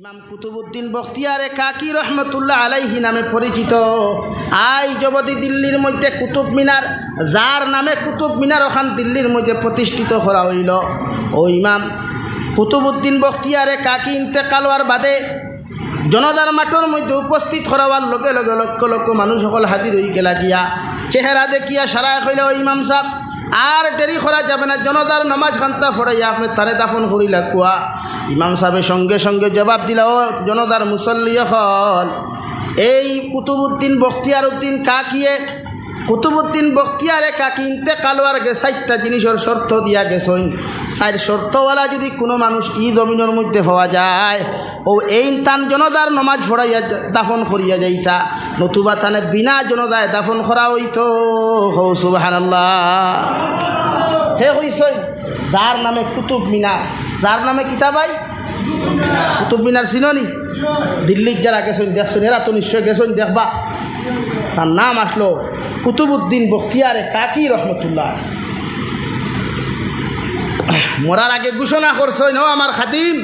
ইমাম কুতুবুদ্দিন বখতিয়ারে কাকি রহমতুল্লাহ আলাইহি নামে পরিচিত। আই যবদি দিল্লির মধ্যে কুতুব মিনার, যার নামে কুতুব মিনার ওখান দিল্লির মধ্যে প্রতিষ্ঠিত করা হইল। ও ইমাম কুতুবুদ্দিন বখতিয়ারে কাকি ইন্তেকাল হওয়ার বাদে জনতার মাঠের মধ্যে উপস্থিত হওয়ার লগে লগে লক্ষ লক্ষ মানুষ সকল হাজির হয়ে গেলা গিয়া চেহারা দেখিয়া সারায় কইল, ও ইমাম সাহ আর দেরি করা যাবে না, জনতার নামাজ খান্তা ফড়াইয়া আপনি তারে দাফন করিলা, কুয়া। ইমাম সাহেবের সঙ্গে সঙ্গে জবাব দিলা ও জনতার মুসল্লি হল এই কুতুবুদ্দিন বখতিয়ার উদ্দিন কাকিয়ে, কুতুবুদ্দিন বখতিয়ারে কাকি ইনতে কালোয়ার গে চারটা জিনিসের শর্ত দিয়া গেছইন চার শর্তওয়ালা যদি কোনো মানুষ ই জমিনের মধ্যে পাওয়া যায়, ও এই তান জনতার নমাজ ফড়াইয়া দাফন করিয়া যাইতা। নতুবা তানে বিনা জনদায় দাফন করা হইতো। হৌ সুবাহান্লাহ হে হইসই যার নামে কুতুব মিনার, যার নামে কিতাবাই কুতুব মিনার চিননি? দিল্লির যারা গেছেন, দেখছেন, এরা তো নিশ্চয় গেছেন, দেখবা। তার নাম আসলো কুতুবুদ্দিন বখতিয়ারে কাকি রহমতুল্লাহ। মরার আগে ঘোষণা করছেন, ও আমার খাতিম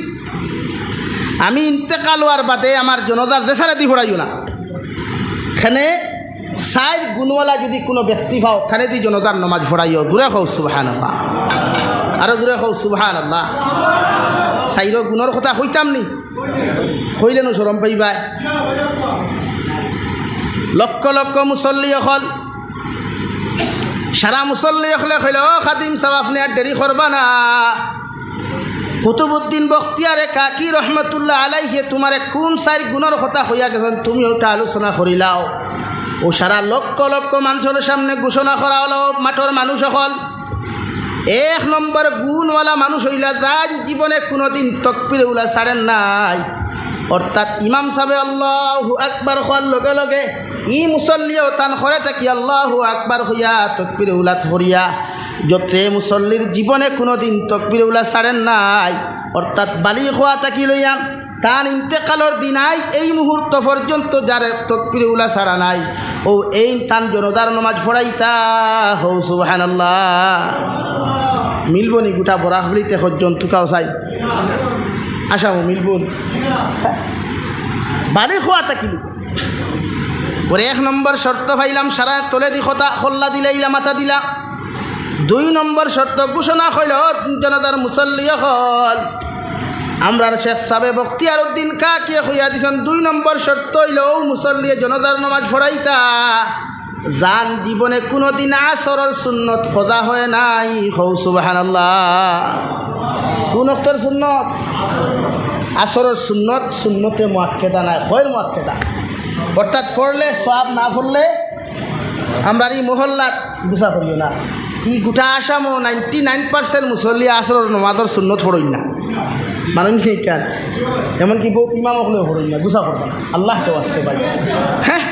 আমি ইন্তেকাল হওয়ার বাদে আমার জনতার দেশারে দি ফোড়াইও না। এখানে সাইড গুণওয়ালা যদি কোনো ব্যক্তি পাও খানে দি জনতার নমাজ ফোড়াইও দূরে হও সুবাহান আল্লাহ আরও দূরে হও সুবাহান আল্লাহ সাইর গুণর কথা কইতাম নি? কইলেনো সরম পাইবাই লক্ষ লক্ষ মুসল্লি অকল। সারা মুসল্লি কইল ও খাদিম সাহেব আপনি আর দেরি করবা না। কুতুবুদ্দিন বখতিয়ারে কাকি রহমতুল্লাহ আলাইহে, তোমারে কোন চার গুণর কথা হইয়া গেছেন তুমি ওটা আলোচনা করিলাও ও সারা লক্ষ লক্ষ মানুষের সামনে ঘোষণা করা হলো মাঠর মানুষ হল এক নম্বর গুণওয়ালা মানুষ হইলা যার জীবনে কোনোদিন তকপির উলা ছাড়েন নাই। অর্থাৎ ইমাম সাহেব আল্লাহ আকবার হওয়ার লগে লগে, ই মুসল্লিও তান করে থাকি আল্লাহ আকবার হইয়া তকপির উলা ধরিয়া যতে মুসল্লির জীবনে কোনোদিন তকবির উলা ছাড়েন নাই। অর্থাৎ বালি খোয়া তাকি লইয়া তার ইন্তেকালর দিনাই এই মুহূর্ত পর্যন্ত যারে তকবির উলা ছাড়া নাই। ও এই তান জনদার নমাজ ফড়াইতা হৌ সুবাহান মিলব নি গোটা বরাক বলিতে পর্যন্ত কাও চাই। আসামো মিলব? বালি খোয়া তাকিল ওরে এক নম্বর শর্ত পাইলাম, সারা তলে দি খতা খল্লা দিলা, ইলা মাথা দিলা। দুই নম্বর শর্ত ঘোষণা হইল জনতার মুসল্লি হল। আমরা শেখ সাবে বক্তিয়ার উদ্দিন কাকে হইয়া দিছেন? দুই নম্বর শর্ত হইল মুসল্লি জনতার নমাজ ফড়াইতা যান জীবনে কোনোদিন আসরের সুন্নত কদা হয় নাই। হৌ সুবাহান কোন অক্তর সুন্নত? আসরের সুন্নত, সুন্নতে মোয়াক্কেদা নাই হয় মোয়াক্কেদা। অর্থাৎ পড়লে সব না পড়লে আমরা এই মহল্লাত। গুছা করিও না। ই গোটা আসামও নাইনটি নাইন পার্সেন্ট মুসল্লি আসর নমাজর সুন্নত পড়ই না। মানুষ কেন এমনকি বহু ইমাম হলেও পড়ই না। গুছা করবা না। আল্লাহ তো আসতে পারি হ্যাঁ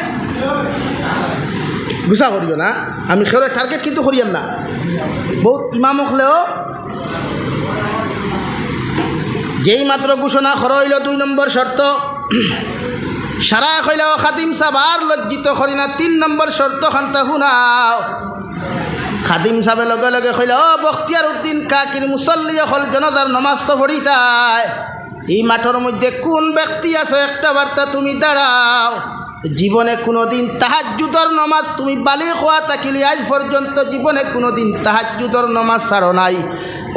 গুছা করিও না। আমি খেয়ে টার্গেট কিন্তু করিয়াম না। বহুত ইমাম হলেও যেই মাত্র ঘোষণা করা হইল দুই নম্বর শর্ত। সারা কইলা খাদিম সাবার লজ্জিত করি না, তিন নম্বর শর্ত খান্তা শুনাও। খাদিম সাবে লগে লগে কইলা ও বখতিয়ার উদ্দিন কাকির মুসল্লি হল জনতার নমাজ তো পড়িতায় এই মাঠের মধ্যে কোন ব্যক্তি আছে? একটা বার্তা তুমি দাঁড়াও। জীবনে কোনোদিন তাহাজুদর নমাজ তুমি বালি খোয়া তাকিলি আজ পর্যন্ত জীবনে কোনোদিন তাহাজুদর নমাজ ছাড়ো নাই।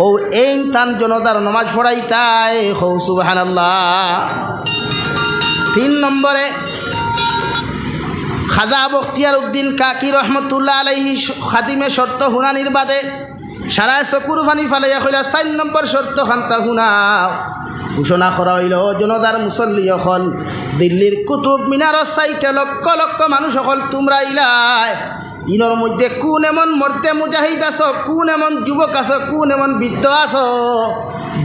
ও এই তান জনতার নমাজ পড়াইতায় হৌ সুবাহান তিন নম্বরে খাজা বখতিয়ার উদ্দিন কাকি রহমতুল্লাহ আলাইহি খাদিমে শর্ত হুনানির বাদে সারা চকুর ফানি ফালাইয়া কইলা, চার নম্বর শর্ত খান্তা হুনাও ঘোষণা করা হইল জনতার মুসল্লি অকল, দিল্লির কুতুব মিনারর সাইটে লক্ষ লক্ষ মানুষ অকল তোমরা ইলাই। ইনর মধ্যে কোন এমন মর্তে মুজাহিদ আস কোন এমন যুবক আস কোন এমন বৃদ্ধ আস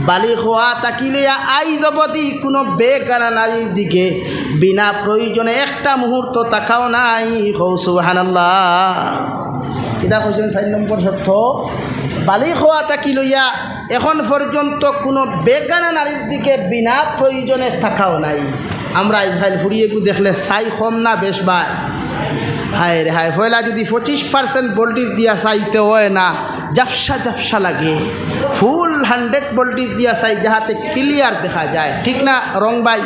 বালি খোয়া তাকিলে আই জবতি কোনো বেকারা নারীর দিকে বিনা প্রয়োজনে একটা মুহূর্ত তাকাও নাই। হৌ সুবাহান্লাহ এটা কৈছেন চাৰি নম্বৰ শর্ত। বালি খোৱা তাকি লইয়া এখন পর্যন্ত কোনো বেগানা নারীর দিকে বিনা প্রয়োজনে থাকাও নাই। আমরা ইসরায়েল ফুরিয়ে দেখলে চাই কম না বেশ বা হায় রে হায় পয়লা যদি পঁচিশ পার্সেন্ট ভোল্টেজ দিয়া চাইতে হয় না জাপসা জাপসা লাগে। ফুল হান্ড্রেড ভোল্টেজ দিয়া চাই যাহাতে ক্লিয়ার দেখা যায়। ঠিক না রং বাই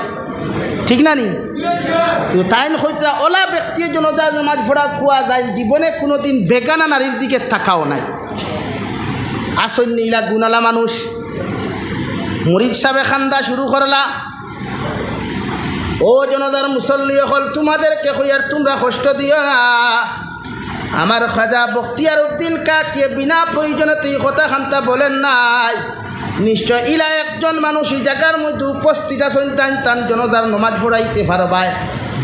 ঠিক না নি? তো তাইন হইতরা ওলা ব্যক্তির জন্য যা নমাজ পড়া খোয়া যায়, জীবনে কোনোদিন বেগানা নারীর দিকে থাকাও নাই। আসন নীলা গুণালা মানুষ। মরিদ সাবে খান্দা শুরু করলা। ও জনতার মুসল্লি হল তোমাদেরকে হইয়ার তোমরা কষ্ট দিও না। আমার খাজা বখতিয়ার উদ্দিন কাকে বিনা প্রয়োজনে তুই কথা খান্তা বলেন নাই? নিশ্চয় ইলা একজন মানুষ এই জায়গার মধ্যে উপস্থিত আছেন তান তান জনতার নমাজ পড়াইতে পারবায়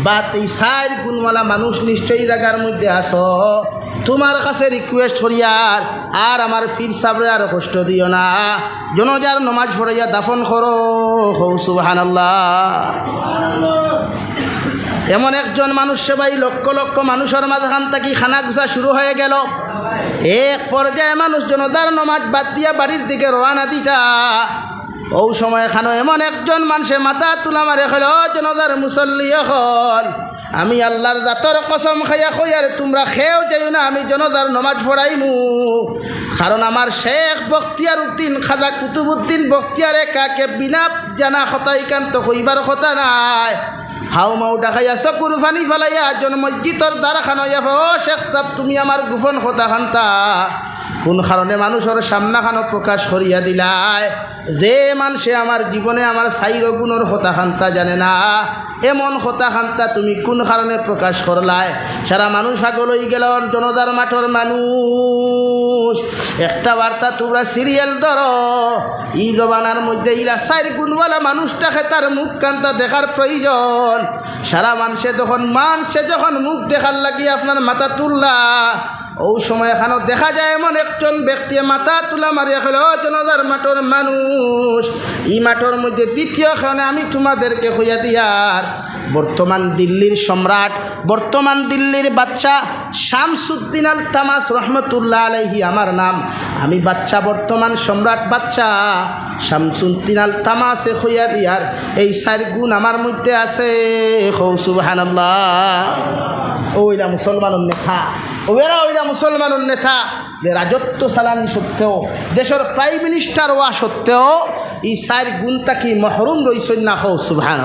বা এই সাইর গুণওয়ালা মানুষ নিশ্চয়ই এই জায়গার মধ্যে আস তোমার কাছে রিকোয়েস্ট করিয়ার আর আমার ফির সাবরে আর কষ্ট দিও না। জনজার নমাজ পড়াইয়া দাফন করো। হৌ সুবাহান এমন একজন মানুষ সেবাই লক্ষ লক্ষ মানুষের মাঝখান থাকি খানা গুছা শুরু হয়ে গেল। এক পর্যায়ে মানুষ জনতার নমাজ বাদ দিয়া বাড়ির দিকে রওনা দিতা। ও সময় খানো এমন একজন মানুষে মাথা তুলা মারে হল জনতার মুসল্লি হল আমি আল্লাহর জাতর কসম খাইয়া কইয়ার তোমরা খেয়েও যাই না, আমি জনতার নমাজ পড়াইমু। কারণ আমার শেখ বখতিয়ার উদ্দিন, খাজা কুতুবুদ্দিন বখতিয়ারে কাকে বিনা জানা কথা ইকান্ত কইবার কথা নাই। হাও মাউ ডাকাইয়া চকুর ফানি ফেলাইয়া জন মসজিদর দ্বারা খানাইয়া ও শেখ সাহ তুমি আমার গোপন কথা খান্তা কোন কারণে মানুষের সামনাখানো প্রকাশ করিয়া দিলায়? যে মানুষে আমার জীবনে আমার সাইর গুণর হতা খান্তা জানে না, এমন হতা খান্তা তুমি কোন কারণে প্রকাশ করলায়? সারা মানুষ আগল হয়ে গেল জনদার মাঠর মানুষ। একটা বার্তা তোমরা সিরিয়াল ধর। ই জবানার মধ্যে ইলা সাইর গুণওয়ালা মানুষটাকে তার মুখ কান্তা দেখার প্রয়োজন। সারা মানুষে যখন মানুষে যখন মুখ দেখার লাগি আপনার মাথা তুললা ও সময় এখানে দেখা যায় এমন একজন ব্যক্তি, মাথা তুলা মারিয়া খেল জনদার মাঠর মানুষ। এই মাঠর মধ্যে দ্বিতীয় খানে আমি তোমাদেরকে হইয়া দিয়ার, বর্তমান দিল্লির সম্রাট, বর্তমান দিল্লির বাচ্চা শামসুদ্দিন আল তামাস রহমতুল্লাহ আলহি আমার নাম। আমি বাচ্চা, বর্তমান সম্রাট বাচ্চা। শামসুদ্দিন আল তামাসে হইয়া দিয়ার এই চার গুণ আমার মধ্যে আছে। হৌ সুবাহান্লাহ ওইলা মুসলমানের নেতা। ওরা ওইলা মুসলমানের নেতা। যে রাজত্ব চালানি সত্ত্বেও, দেশের প্রাইম মিনিস্টার হওয়া সত্ত্বেও এই চার গুণটা কি মহরুম রইছেন না হো সুভান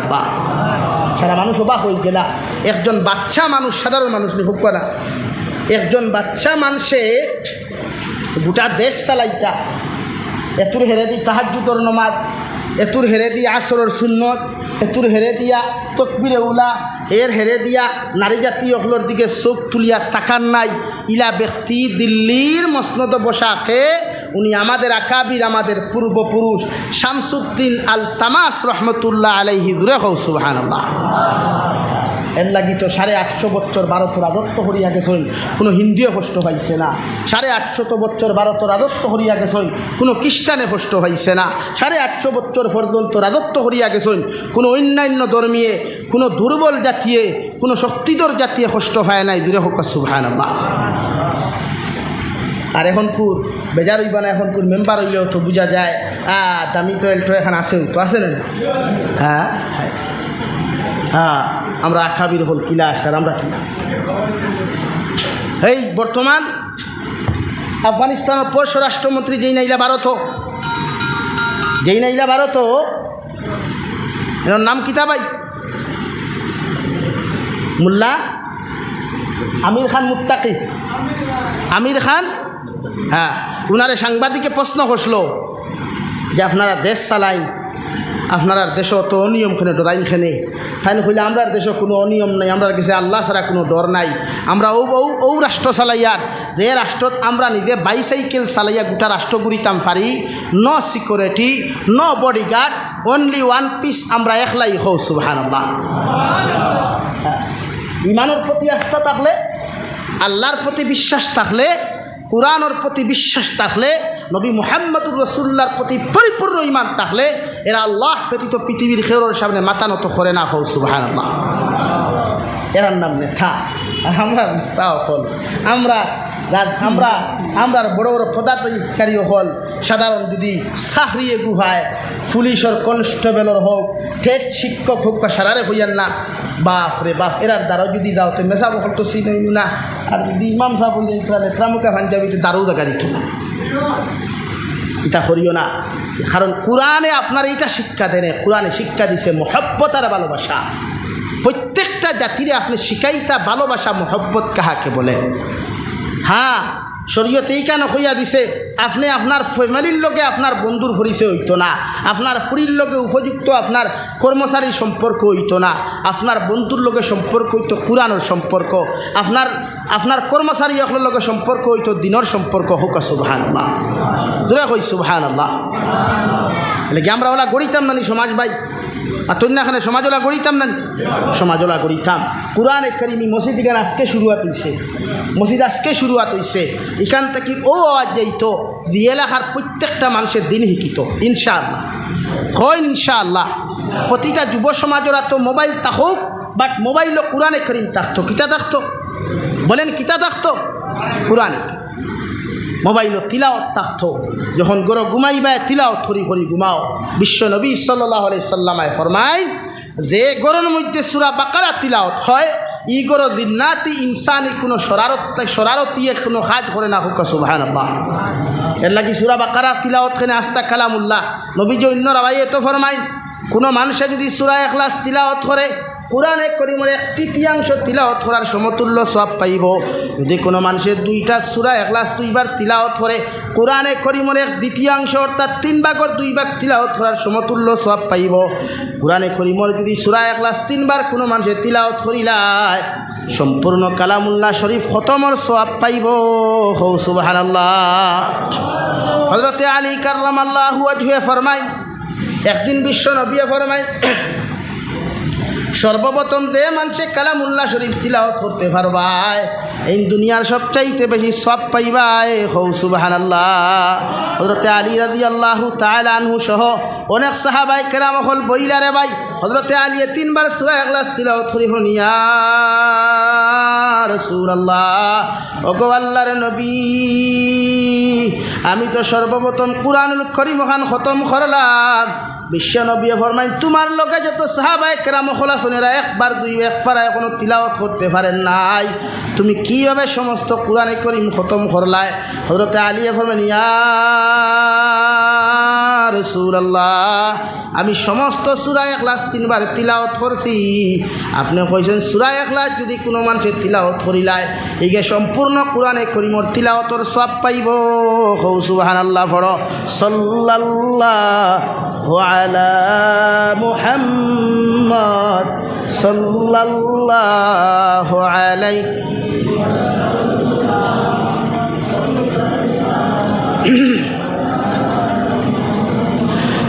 সারা মানুষ অবাক হয়ে গেলা। একজন বাচ্চা মানুষ, সাধারণ মানুষ নি, খুব করা। একজন বাচ্চা মানুষে গোটা দেশ চালাইতা। এতুর হেরে দি তাহাজুতর নমাজ, এতুর হেরে দিয়া আসরের সুন্নত, এতুর হেরে দিয়া তকবিরে উলা, এর হেরে দিয়া নারী জাতীয়গুলোর দিকে চোখ তুলিয়া তাকান নাই। ইলা ব্যক্তি দিল্লির মসনদ বসাকে উনি আমাদের আকাবির, আমাদের পূর্বপুরুষ। শামসুদ্দিন আল তামাস রহমতুল্লাহ আলাইহি জুরে হৌ এর লাগি তো সাড়ে আটশো বছর ভারত রাজত্ব হরিয়া গেছই কোনো হিন্দুও কষ্ট পাইছে না। সাড়ে আটশত বছর ভারত রাজত্ব হরিয়া গেছই কোনো খ্রিস্টানে কষ্ট পাইছে না। সাড়ে আটশো বছর পর্যন্ত রাজত্ব হরিয়া গেছই কোনো অন্যান্য ধর্মীয়, কোনো দুর্বল জাতীয়, কোনো শক্তিধর জাতীয় কষ্ট পায় নাই। দূরে হোক সুভায় না আর এখন কুর, বেজার হইবা না এখন কুর, মেম্বার হইলেও তো বোঝা যায়। আ, দামি তো এলটো এখন আছেও তো আছে না? হ্যাঁ হ্যাঁ। আমরা আখাবির হল কিলা আসার আমরা কি? এই, বর্তমান আফগানিস্তানের পররাষ্ট্রমন্ত্রী যেই নাইলা ভারত, যেই নাইলা ভারত এর নাম কিতা ভাই? মোল্লা আমির খান মুত্তাকি। আমির খান হ্যাঁ উনারে সাংবাদিকে প্রশ্ন করছিল যে আপনারা দেশ চালাইন আপনার দেশ তো ডরাইন খানে তাই হইলে আমরা দেশে কোনো অনিয়ম নাই, আমরা কাছে আল্লাহ ছাড়া কোনো ডর নাই। আমরা ও ও ও রাষ্ট্র চালাইয়ার যে রাষ্ট্রত আমরা নিজে বাইসাইকেল চালাইয়া গোটা রাষ্ট্র গুড়িতাম পারি, ন সিকিউরিটি, ন বডিগার্ড অনলি ওয়ান পিস আমরা একলাই হৌ সুবাহান আল্লাহ ইমানের প্রতি আস্থা থাকলে, আল্লাহর প্রতি বিশ্বাস থাকলে কোরআনের প্রতি বিশ্বাস থাকলে, নবী মোহাম্মদুর রসুল্লার প্রতি পরিপূর্ণ ইমান থাকলে, এরা আল্লাহ ব্যতীত পৃথিবীর খেরোর সামনে মাথা নত করে না। হৌ সুবাহান এরার নাম নেতা। আমরা নেতা হল। আমরা আমরা আমরা বড় বড় পদাধিকারী হল, সাধারণ যদি চাকরিয়ে গুহায় পুলিশের কনস্টেবলের হোক, ঠেট শিক্ষক হোক সারারে হইয়ান না, বাপ রে বাপ, এরার দ্বারাও যদি যাও তো মেসা বকল তো চিনই না, আর যদি ইমাম সাহেব বললেন তাহলে ত্রামুকা পাঞ্জাবিতে দারও দেখা দিত না এটা করিও না, কারণ কোরআনে আপনার এইটা শিক্ষা দেন কোরআনে শিক্ষা দিছে মহব্বত আর ভালোবাসা। প্রত্যেকটা জাতিরে আপনি শিখাইতা ভালোবাসা, মহব্বত কাহাকে বলে? হ্যাঁ শরীয়তে এই কেন হইয়া দিছে? আপনি আপনার ফ্যামিলির লোকে আপনার বন্ধুর পরিচয় হইতো না। আপনার ফুরির লোকে উপযুক্ত আপনার কর্মচারীর সম্পর্ক হইতো না। আপনার বন্ধুর লোকে সম্পর্ক হইতো কোরআনের সম্পর্ক। আপনার আপনার কর্মচারী সকলের লোকে সম্পর্ক হইতো দিনের সম্পর্ক হোক সুবহান আল্লাহ দূরে কই সুবহান আল্লাহ কি আমরা ওলা গড়িতাম না নি সমাজ ভাই? আর তন্যাখানে সমাজলা গড়িতাম না? সমাজলা গড়িতাম কোরআন করিমি মসজিদ এখানে আজকে শুরুয়াত হইছে। মসজিদ আজকে শুরুয়াত হইছে। এখান থেকে ও আওয়াজ যাইত যে এলাকার প্রত্যেকটা মানুষের দিন শিখিত ইনশাআল্লাহ। হয় ইনশাআল্লাহ। প্রতিটা যুব সমাজরা তো মোবাইল থাকুক বাট মোবাইলও কোরআনে করিম থাকতো। কিতা থাকতো? বলেন কিতা থাকতো? কোরআনে। মোবাইলও তিলাওত থাকতো যখন গরো ঘুমাইবায় তিলাওত করি করি ঘুমাও। বিশ্ব নবী সাল্লাহ সাল্লামায় ফরমাই যে গরুর মধ্যে সুরা বাকারা তিলাওত হয়, ই গরো দিনাতি ইনসানি কোনো সরারত সরারতিয়ে কোনো কাজ করে না, হুকা সুবাহান আল্লাহ এর লাগি সুরা বাকারা তিলাওত খানে আস্তা কালামুল্লাহ। নবীজি অন্য রাবাই এত ফরমাই কোনো মানুষে যদি সুরা এখলাস তিলাওত করে কোরআনে করিমের এক তৃতীয়াংশ তিলাওত করার সমতুল্য সব পাইব। যদি কোনো মানুষের দুইটা সুরা একলাস দুইবার তিলাওত করে, কোরআনে করিমের এক দ্বিতীয়াংশ অর্থাৎ তিন ভাগর দুই ভাগ তিলাওত করার সমতুল্য সব পাইব। কোরআনে করিমর যদি সুরা একলাস তিনবার কোনো মানুষের তিলাওত করিলায়, সম্পূর্ণ কালামুল্লাহ শরীফ খতমর সব পাইব। হৌ সুবাহান হজরতে আলী কার্লাম আল্লাহ ফরমাই একদিন বিশ্ব নবিয়ে ফরমাই সর্বপ্রথম যে মানুষে কালামুল্লাহ শরীফ তিলাওয়াত করতে পারবায়, এই দুনিয়ার সবচাইতে বেশি সব পাইবায় হৌ সুবাহান আল্লাহ হজরতে আলী রাজি আল্লাহ তাল আনহু সহ অনেক সাহাবাই কেরাম হল বইলা রে ভাই হজরতে আলিয়ে তিনবার সুরা একলাস তিলাওয়াত করি হনিয়া রসুল আল্লাহ ওগো নবী, আমি তো সর্বপ্রথম কোরআনুল করিম খান খতম করলাম। বিশ্ব নবী ফরমাই তোমার লোকে যত সাহাবাই কেরাম খোলা শোনেরা একবার দুই একবার এখনও তিলাওয়াত করতে পারেন নাই। তুমি কীভাবে সমস্ত কোরআনে করিম খতম করলায়? হজরতে আলিয়া ফরমাইন, ইয়া আমি সমস্ত সুরা একলাস তিনবার তিলাওয়াত করছি। আপনি কইছেন, সুরা একলাস যদি কোনো মানুষের তিলাওয়াত করিলায় এইগে সম্পূর্ণ কোরআনে করিমর তিলাওয়াতর সব পাইব। হৌ সুবাহান আল্লাহ ফড় সাল্লাল্লাহু وعلى محمد صلى الله عليه.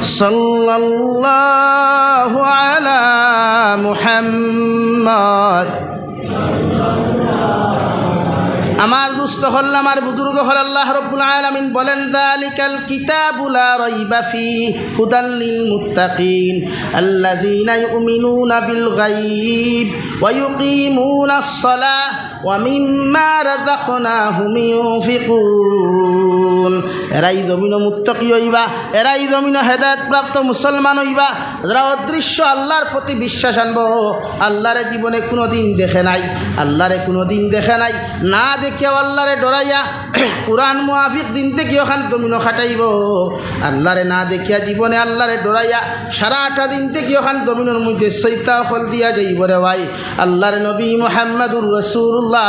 صلى الله على محمد. আমার দুস্থ হল আমার বুজুর্গ হল আল্লাহ রব্বুল আলমিন বলেন, দালিকাল কিতাবুলা রইবাফি হুদাল্লিল মুত্তাকিন, আল্লাযীনা ইউমিনুনা বিল গায়ব ওয়া ইউকিমুনাস সালাহ ওয়া মিম্মা রাযাকনাহুম ইউনফিকুন এরাই জমিন মুত্তাকি হইবা, এরাই জমিন হেদায়েত প্রাপ্ত মুসলমান হইবা। যারা অদৃশ্য, আল্লাহর প্রতি বিশ্বাস আনব। আল্লাহরে জীবনে কোনো দিন দেখে নাই, আল্লাহরে কোনো দিন দেখে নাই। না দেখিয়াও আল্লাহরে ডরাইয়া কোরআন মুআফিক দিন থেকে ওখান জমিন খাটাইব। আল্লাহরে না দেখিয়া জীবনে আল্লাহরে ডরাইয়া সারাটা দিন থেকে ওখান জমিনের মধ্যে সৈতা ফল দিয়া যাইব রে ভাই। আল্লাহর নবী মোহাম্মদুর রসুল্লাহ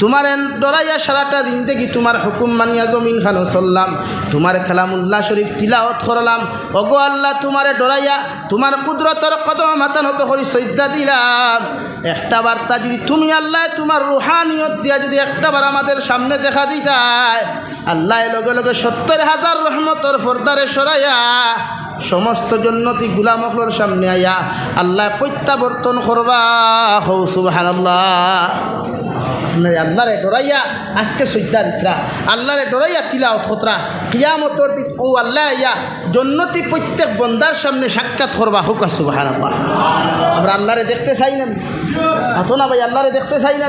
তোমার ডরাইয়া সারাটা দিন দেখি তোমার হুকুম মানিয়া জমিন খানো চললাম। তোমার খেলামুল্লাহ শরীফ তিলাওত করলাম। অগো আল্লাহ তোমারে ডরাইয়া তোমার কুদরতর কত মাতান হতো করি সৈদ্যা দিলাম। একটা বার্তা যদি তুমি আল্লাহ তোমার রুহানিয়ত দিয়া যদি একটাবার আমাদের সামনে দেখা দিতায়, আল্লাহ লগে লগে সত্তর হাজার রহমতর ফর্দারে সরাইয়া সমস্ত জন্নতি গুলামকলোর সামনে আয়া আল্লাহ প্রত্যাবর্তন করবা। হৌ সুবাহান আল্লাহ আপনার আল্লাহরে ডরাইয়া আজকে সৈদ্যা দিতরা আল্লাহরে ডরাইয়া তিলাও খতরা কিয়ামতর দিন ও আল্লাহ ইয়া জন্নতি প্রত্যেক বন্দার সামনে সাক্ষাৎ করবা। হোক সুবাহান আল্লাহ আমরা আল্লাহরে দেখতে চাই না হাতো না ভাই, আল্লাহরে দেখতে চাই না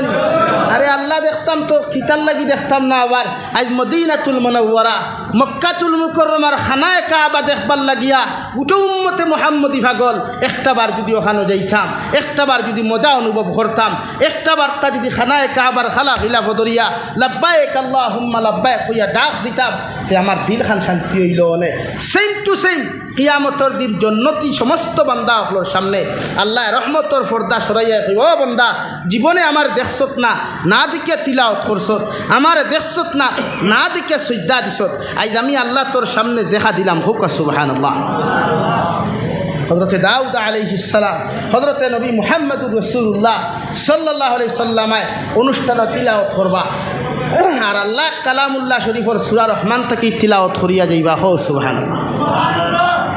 আরে আল্লাহ দেখতাম তো, কিতার লাগি দেখতাম না আবার। আজ মদিনাতুল মনওয়ারা, মক্কাতুল মুকররমার খানায় কাবা দেখবার লাগিয়া উঠো উম্মতে মোহাম্মদী একটা একটাবার যদি ওখানে যাইতাম একটাবার যদি মজা অনুভব করতাম, একটা তা যদি খানায় কাবার খালা খিলা ফদরিয়া লাব্বায়েক আল্লাহ হুম্মা লাব্বায়েক হইয়া ডাক দিতাম যে আমার দিল খান শান্তি হইল অনেক সেম টু সেম কিয়ামতর দিন জন্নতি সমস্ত বান্দা আপনার সামনে আল্লাহ রহমতর ফর্দা সরাইয়া ও বন্দা, জীবনে আমার দেখছত না না দিকে তিলাওত করছত, আমার দেখছত না না দিকে সৈদ্যা দিছত। আজ আমি আল্লাহ তোর সামনে দেখা দিলাম। হুক সুবাহান আল্লাহ হজরতে দাউদ আলাইহিসালাম হজরতে নবী মোহাম্মদুর রসুল্লাহ সাল্লাহ আলি সাল্লামায় অনুষ্ঠান তিলাওত করবা। আর আল্লাহ কালামুল্লাহ শরীফর সুরা রহমান থেকে তিলাওত করিয়া যাইবা। হো সুবাহান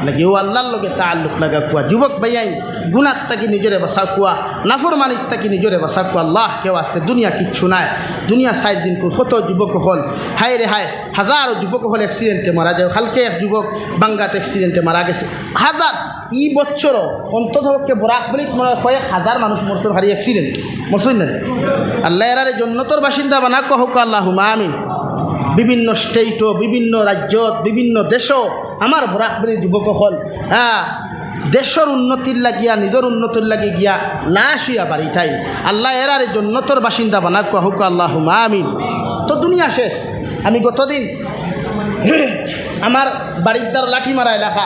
নাকি? ও আল্লাহর লগে তাল্লুক লাগা কুয়া। যুবক ভাইয়াই গুণাত তাকি নিজরে বাসা কুয়া। নাফর মানিক তাকি নিজরে বাসা কুয়া। আল্লাহ, কেউ আসতে দুনিয়া কিচ্ছু নাই। দুনিয়া সাইড দিন কত যুবক হল। হায় রে হায়, হাজারো যুবক হল অ্যাক্সিডেন্টে মারা যায়। কালকে এক যুবক বাঙ্গাত অ্যাক্সিডেন্টে মারা গেছে। হাজার, ই বছরও অন্ততপক্ষে বরাক বলি মনে কয়েক হাজার মানুষ মরছে ভারী অ্যাক্সিডেন্ট মরছেন না। আল্লাহ এরারে জন্নতর বাসিন্দা বানা কহক আল্লাহ আমিন। বিভিন্ন স্টেটও বিভিন্ন রাজ্যত বিভিন্ন দেশও আমার যুবক হল হ্যাঁ দেশের উন্নতির লাগিয়া নিজের উন্নতির লাগি গিয়া লাশ হইয়া বাড়ি তাই আল্লাহ এরারে জন্নতর বাসিন্দা বানা কহুক আল্লাহ আমিন। তো দুনিয়া শেষ। আমি গতদিন আমার বাড়ির দ্বার লাঠি মারা এলাকা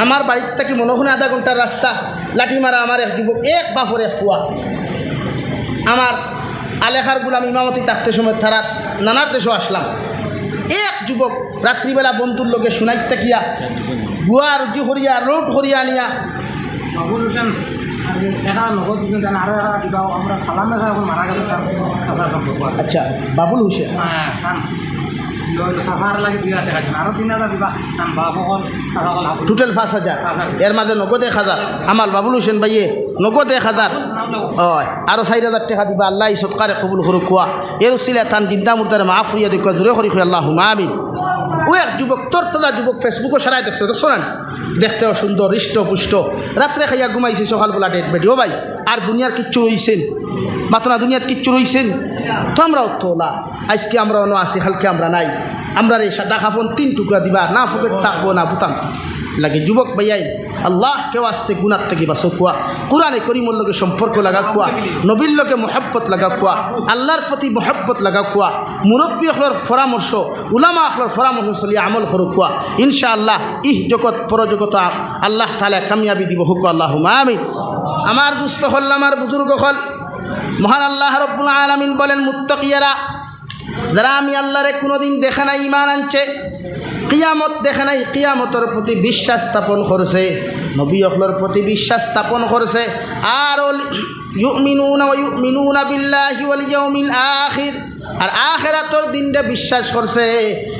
আমার বাড়ির থেকে মনে হয় আধা ঘণ্টার রাস্তা লাঠি মারা আমার এক যুবক এক বাফর ফুয়া আমার আলেখার গুলাম ইমামতি থাকতে সময় তারা নানার দেশও আসলাম। এক যুবক রাত্রিবেলা বন্ধুর লোকে শুনাই থাকিয়া গুয়া রুটি হরিয়া রোড হরিয়া নিয়া আচ্ছা বাবুল হোসেন। লাগে দুই হাজার টাকা তিন হাজার দিবা টোটাল পাঁচ হাজার এর মাঝে নগদ এক হাজার আমার বাবুল হোসেন ভাইয়ে নগদ এক হাজার হয় আরও চার হাজার টাকা দিবা। আল্লাহ সৎকারে কবুল করু খোয়া এর উচিলে তান জিন্দা মুদারে মাফ হইয়া দেখুয়া জোরে আল্লাহ আমিন। ও এক যুবক, তোর তাজা যুবক ফেসবুকও সারাই দেখছে, তো শোনান। দেখতেও সুন্দর হৃষ্ট পুষ্ট রাত্রে খাইয়া ঘুমাইছে সকালবেলা ডেট বেডি ও ভাই, আর দুনিয়ার কিচ্ছু রইছেন। মাতনা দুনিয়ার কিচ্ছু রইছেন। তো আমরাও তোলা আজকে আমরা অন্য আছি হালকে আমরা নাই। আমরা রে সাদা খাফন তিন টুকরা দিবা। না ফুকেট থাকব, না বুতাম। লাগে যুবক ভাইয়াই আল্লাহ কেউ আসতে গুণার থেকে বাসো কুয়া। কোরআনে করিমর লোকে সম্পর্ক লাগা কুয়া, নবীর লোকে মহাব্বত লাগা কুয়া, আল্লাহর প্রতি মহাব্বত লাগা কুয়া, মুরব্বী অখলর পরামর্শ, উলামা অখলর পরামর্শ চলিয়ে আমল করু কুয়া। ইনশা আল্লাহ ইহ জগৎ পরজগত আল্লাহ তাহলে কামিয়াবি দিব হুক আল্লাহ আমি আমার দুস্থ হল, আমার বুজুর্গ হল। মহান আল্লাহ রব্বুল আলমিন বলেন, মুত্তকিয়ারা, যারা আমি আল্লাহরে কোনোদিন দেখে নাই ইমান আনছে কিয়ামত দেখে নাই, কিয়ামতের প্রতি বিশ্বাস স্থাপন করছে। নবী অকলর প্রতি বিশ্বাস স্থাপন করছে। আর আর আখেরাতর দিনটা বিশ্বাস করছে।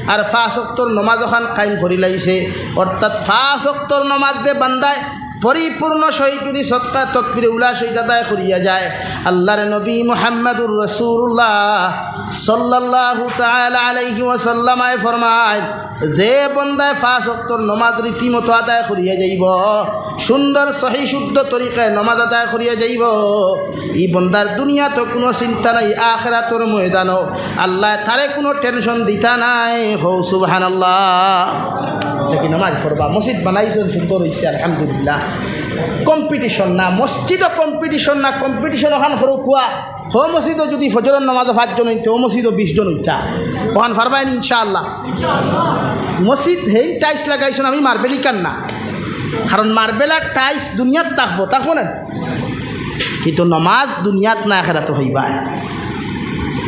আর ফাঁসক্তর নমাজ ওখান কায়েম করি লাইছে অর্থাৎ ফাঁসক্তর নমাজ দে বান্দায় পরিপূর্ণ সহিত যদি সত্তা তকবিরে উল্লাস সহিত আদায় করিয়া যায়। আল্লাহর নবী মোহাম্মদুর রসুল্লাহ তাআলা আলাইহি ওয়াসাল্লামায় ফরমায়, যে বন্দায় ফাঁস অক্তর নমাজ রীতিমতো আদায় করিয়া যাইব, সুন্দর সহি শুদ্ধ তরিকায় নমাজ আদায় করিয়া যাইব, ই বন্দার দুনিয়াতে কোনো চিন্তা নাই, আখেরাতর ময়দানও। আল্লাহ তারে কোনো টেনশন দিতা নাই। হৌ, সুবহানাল্লাহ। দেখি নামাজ পড়বা? মসজিদ বানাইছেন, সুন্দর হয়েছে আলহামদুলিল্লাহ। কম্পিটিশন না মসজিদও কম্পিটিশন না কম্পিটিশন ওখান সরু কোয়া। হো মসজিদও যদি ফজরের নামাজও পাঁচজন হইতে ও মসজিদও বিশজন হইতা। ওখান ফারবাইন ইনশাআল্লাহ। মসজিদ হেই টাইস লাগাইছেন, আমি মার্বেলি কান না কারণ মার্বেল আর টাইস দুনিয়াত থাকব থাকব না কিন্তু নমাজ দুনিয়াত না এখানে হইবা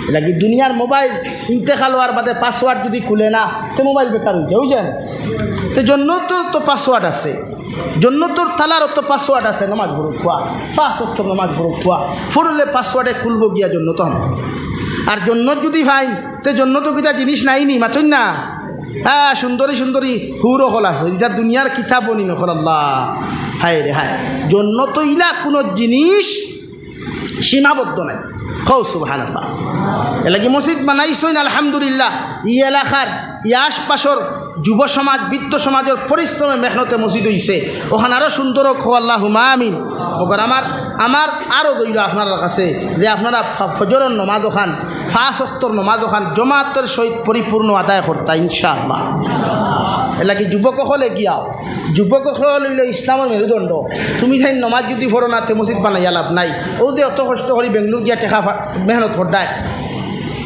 এটা দুনিয়ার মোবাইল? ইন্তেকাল হওয়ার বাদে পাসওয়ার্ড যদি খুলে না, তো মোবাইল বেকার হয়ে যায়, বুঝছেন? তো জন্য তো তো পাসওয়ার্ড আছে। জন্য তোর তালারও তো পাসওয়ার্ড আছে, নমাজ ভরুক খোয়া। পাঁচ অত্তর নমাজ ভরুক খোয়া। ফুরলে পাসওয়ার্ডে খুলবো গিয়া জন্য তো। আর জন্য যদি ভাই, তে জন্য তো কিটা জিনিস নাই নি, মাথুন না। হ্যাঁ সুন্দরী সুন্দরী, হুরো হল আছে। এটা দুনিয়ার কিতাব বনি নকল আল্লাহ। হায় রে, হায়। জন্য তো ইলা কোনো জিনিস সীমাবদ্ধ নাই। কৌ সুবাহান এলাকি মসজিদ বানাইছইন আলহামদুলিল্লাহ। ই এলাকার, ই আশপাশর যুব সমাজ বৃত্ত সমাজের পরিশ্রমে মেহনতে মসজিদ হইছে। ওখানে আরও সুন্দর খো আল্লাহ হুমা আমিন। ওখান আমার আমার আরও দইল আপনার কাছে যে আপনারা ফজরের নমাজ ওখান, ফাঁস অক্তর নমাজ ওখান, জমাতের সহিত পরিপূর্ণ আদায় করতা, ইনশাআল্লাহ। এলাকি যুবকসকলে গিয়াও যুবকসকল হইল ইসলামের মেরুদণ্ড। তুমি তাই নমাজ যদি পড়ো না মসজিদ বানাইয়া লাভ নাই। ও যে অত কষ্ট করি বেঙ্গলোর গিয়া টেকা মেহনত করদায়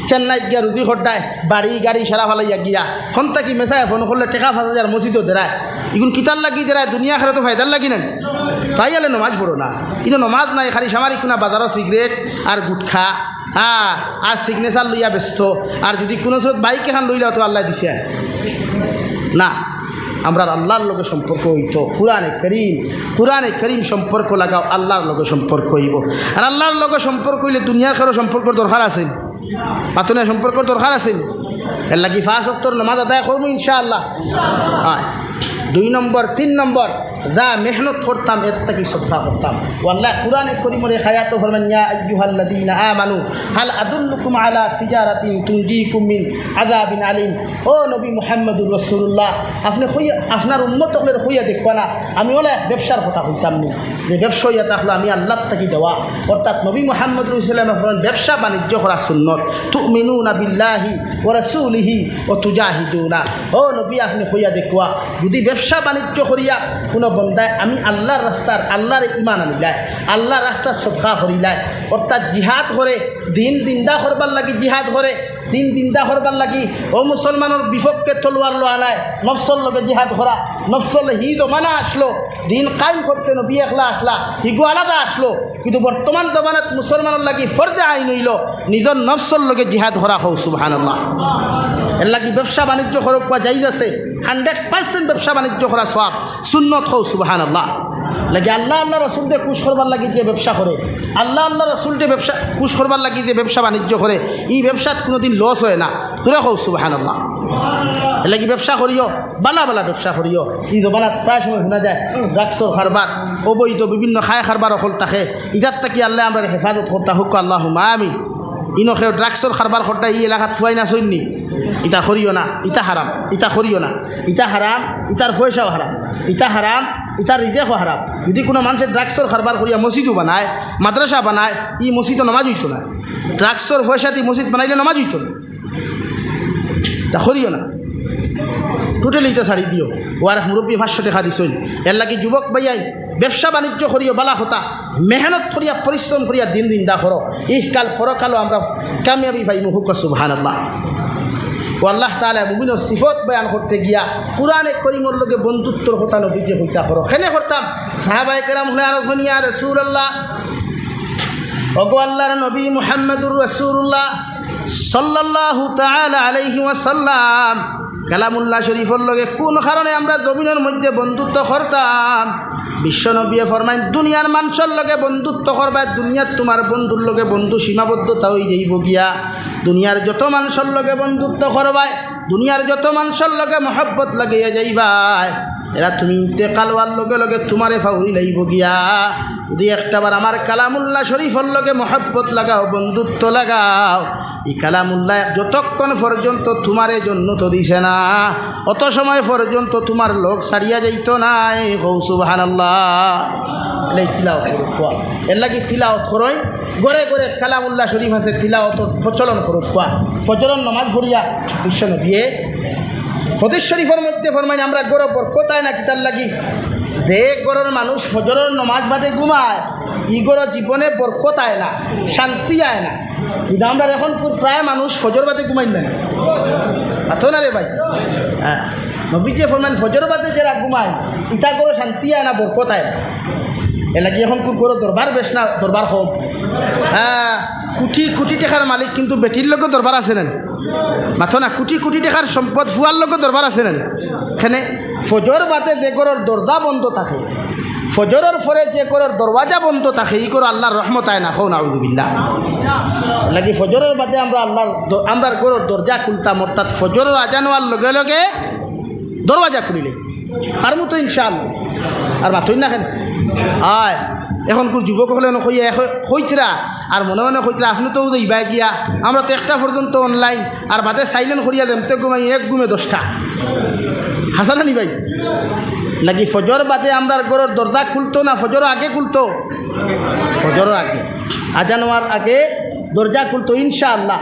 চেন্নাইত গিয়া রুজি খরদায় বাড়ি গাড়ি সারা ফালাইয়া গিয়া খন্তা কি মেসায় ফোন করলে টেকা ফাঁসা যার মসজিদও দেরায় ইগুন কিতার লাগি দেরায় দুনিয়া খেলে তো ফায়দার লাগি না তাই আলে নমাজ পড়ো না। কিন্তু নমাজ নাই, খালি সামারি কোনা বাজারও সিগারেট আর গুটখা। হ্যাঁ আর সিগনেচার লইয়া ব্যস্ত। আর যদি কোনো বাইক এখান লইলেও তো আল্লাহ দিছে। না, আমরা আল্লাহর লোকের সম্পর্ক হইতো, কোরআনে করিম কোরআনে করিম সম্পর্ক লাগাও, আল্লাহর লোকের সম্পর্ক হইব। আর আল্লাহর লোকের সম্পর্ক হইলে দুনিয়ার কারও সম্পর্ক দরকার আছে? পাতনের সম্পর্ক দরকার আছে? এর লাগি ফাঁস অত্তর নমাজ আদায় করব ইনশাআল্লাহ। হ্যাঁ দুই নম্বর, তিন নম্বর। যা মেহনত করতাম, এর থেকে শ্রদ্ধা করতাম। ওয়াল্লাহ, কোরআনে করিমরে খায়াত ফরমান, ইয়া আইয়ুহাল্লাযীনা আমানু, হাল আদুল্লুকুম আলা তিজারাতিন তুনজিকুম মিন আযাবিন আলিম। ও নবী মুহাম্মদুর রাসূলুল্লাহ, আপনি কইয়া আপনার উম্মত হলের কইয়া দেখবা না, আমি ওলা ব্যবসার কথা কইতাম নি। যে ব্যবসা থাকল আমি আল্লাহ থাকি দেওয়া। অর্থাৎ নবী মুহাম্মদ ইসলামে ফরমান ব্যবসা বাণিজ্য করা সুন্নত। তুমিনুনা বিল্লাহি ও রাসূলিহি ও তুজাহিদুনা। ও নবী, আপনি কইয়া দেখুয়া যদি ব্যবসা বাণিজ্য করিয়া কোনো বন্দায়, আমি আল্লাহর রাস্তার, আল্লাহর ইমান আনিলায় আল্লাহর রাস্তার হরি করিলায় অর্থাৎ জিহাদ করে, দিন দিন্দা করবার লাগি জিহাদ করে, দিন দিন্দা করবার লাগি, ও মুসলমানের বিপক্ষে তলোয়ার লোয়া নাই মফসল লগে জিহাদ করা নফসল হিদ মানা আসলো, দিন কায়েম করতে নবী একলা আসলা, হিগু আলাদা আসলো, কিন্তু বর্তমান জমানাত মুসলমানের লাগি ফর্দে আইন হইল, নিজের নফসল লগে জিহাদ করা হও সুবহানাল্লাহ। এর লাগি ব্যবসা বাণিজ্য করক বা যাই আছে হান্ড্রেড পার্সেন্ট ব্যবসা বাণিজ্য করা সব সুন্নত হও সুবাহান আল্লাহ লাগে আল্লাহ আল্লাহ রসুলকে খুশ করবার লাগি যে ব্যবসা করে, আল্লাহ আল্লাহ রসুলকে ব্যবসা, খুশ করবার লাগি যে ব্যবসা বাণিজ্য করে, এই ব্যবসাত কোনোদিন লস হয় না তোরে হও সুবাহান এর লাগি ব্যবসা করিও? বালা বালা ব্যবসা করিও। ই জমানাত প্রায় সময় শোনা যায় ড্রাগসর খারবার অবৈধ বিভিন্ন খায় খারবার অকল থাকে ইটার থাকি আল্লাহ আমরা হেফাজত করতা হুক আল্লাহ মা আমি ইনকে ড্রাগসর খারবার করতা ই এলাকাত ফুয়াই না চৈনি ইটা করিও না ইটা হারাম ইটা করিও না। ইটা হারাম ইটার পয়সাও হারাম ইটা হারাম ইটার রিজেকও হারাম যদি কোনো মানুষের ড্রাগসর খারবার করিয়া মসজিদও বানায় মাদ্রাসা বানায়, ই মসজিদও নামাজ হইতো না। ড্রাগসর পয়সা দিয়ে মসজিদ বানাইলে নমাজ হইতো না। তা করিও না। টোটালি ইটা ছাড়ি দিও। ও আর মুরব্বী ভাষ্য দেখা দিছই এর লাগি যুবক ভাইয়াই ব্যবসা বাণিজ্য করিও, বালা হতা মেহনত করিয়া, পরিশ্রম করিয়া দিন দিন দা করো ইহকাল পরকালও আমরা কামিয়াবি ভাই মুহুক সুবহান আল্লাহ ও আল্লাহ তালা মুমিনের সিফত বয়ান করতে গিয়া পুরাণে করিমর লোকে বন্ধুত্বর কথা নবীকে হইতা করো। খেনে করতাম সাহাবাই কেরাম হলে ভনিয়া রসুল আল্লাহ ওগো আল্লাহর নবী মুহাম্মদুর রসুল্লাহ সাল্লাল্লাহু তাআলা আলাইহি ওয়াসাল্লাম কালামুল্লাহ শরীফর লগে কোন কারণে আমরা জমিনের মধ্যে বন্ধুত্ব করতাম? বিশ্বনবীয়ে ফরমাইন, দুনিয়ার মানুষের লগে বন্ধুত্ব করবা, দুনিয়ার তোমার বন্ধুর লগে বন্ধু সীমাবদ্ধতা হয়ে যাইব গিয়া দুনিয়ার যত মানুষের লগে বন্ধুত্ব করবাই, দুনিয়ার যত মানুষের লগে মহব্বত লাগাইয়া যাইবাই। এরা তুমি ইন্তেকাল হওয়ার লগে লগে তোমারে ফাউরি লাইব গিয়া। যদি একটাবার আমার কালামুল্লাহ শরীফর লগে মহব্বত লাগাও, বন্ধুত্ব লাগাও, এই কালামুল্লাহ যতক্ষণ পর্যন্ত তোমারে জন্য তো দিছে না, অত সময় পর্যন্ত তোমার লোক সারিয়া যাইত না নাই। হৌসু বাহানাল্লাহ এলাই তিলাওত কোয়া এর লাগি তিলাওত করই। গড়ে গড়ে কালামুল্লাহ শরীফ আছে তিলাওত প্রচলন করুক কোয়া প্রচলন নমাজ ভরিয়া বিশ্ব নবিয়ে হদিস শরীফের মধ্যে ফরমাই আমরা গড় বরকতায় না কিতার লাগি? যে গড়ের মানুষ ফজরের নমাজ বাদে ঘুমায়, ই গড় জীবনে বরকত আয় না, শান্তি আয় না। কিন্তু আমরা এখন প্রায় মানুষ ফজর বাদে ঘুমাই না। আতো না রে ভাই? হ্যাঁ। নবীজে ফরমান ফজর বাদে যারা ঘুমায়, ইটা গড় শান্তি আয় না, বরকত আয় না। এ লাগি এখন গড় দরবার বেশ না, দরবার কম? হ্যাঁ কোটি কোটি টাকার মালিক, কিন্তু বেটির লোক দরবার আছে না মাথো না, কোটি কোটি টাকার সম্পদ ফুয়ার লোক দরবার আছে না এখানে ফজর বাদে যে ঘরের দরজা বন্ধ থাকে, ফজরের পরে যে ঘরের দরওয়াজা বন্ধ থাকে, ই করে আল্লাহর রহমত আয় না হো নাউজুবিল্লাহ লাগি ফজরের বাদে আমরা আল্লাহর আমরা ঘরের দরজা খুলতাম, অর্থাৎ ফজরের আজান হওয়ার লগে লগে দরওয়াজা খুলিলে। আর মতো ইনশাল আর মাথুই না কেন? এখন কোন যুবক হলে কইয়া কইতরা আর মনে মনে কইতরা আপনি তো দিবাই গিয়া আমরা তো একটা পর্যন্ত অনলাইন আর বাদে সাইলেন্ট করিয়া দেন তো ঘুমাই এক ঘুমে দশটা। হাসানা নি ভাই নাকি ফজর বাদে আমরা ঘরের দরজা খুলতো না ফজর আগে খুলতো? ফজরের আগে। আজান হওয়ার আগে দরজা খুলতো, ইনশাআল্লাহ।